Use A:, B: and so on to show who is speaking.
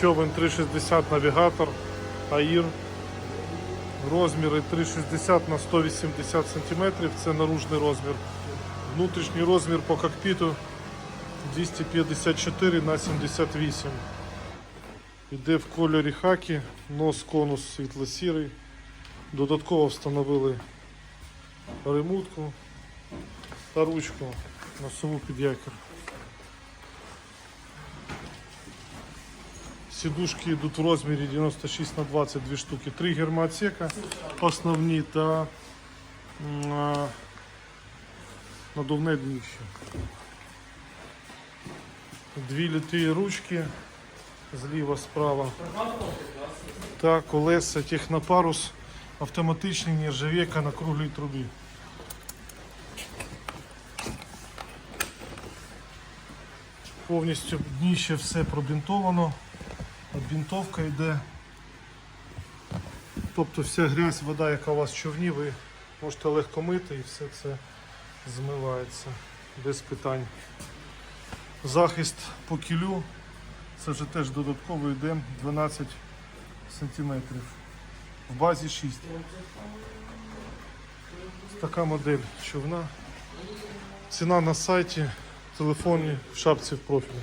A: Човен 360 навігатор, АІР. Розміри 360 на 180 см, це наружний розмір. Внутрішній розмір по кокпіту 254 на 78. Іде в кольорі хакі, нос конус світло-сірий. Додатково встановили ремутку та ручку носову під якір. Сідушки йдуть в розмірі 96 на 22 штуки. Три гермоотсека основні та надувне дніще. Дві літої ручки зліва, справа. Та колеса технопарус автоматичний нержавейка на круглій трубі. Повністю дніще все пробінтовано. Бінтовка йде. Тобто вся грязь, вода, яка у вас в човні, ви можете легко мити і все це змивається без питань. Захист по кілю, це вже теж додатково йде 12 см. В базі 6. Така модель човна. Ціна на сайті, телефоні, в шапці в профілі.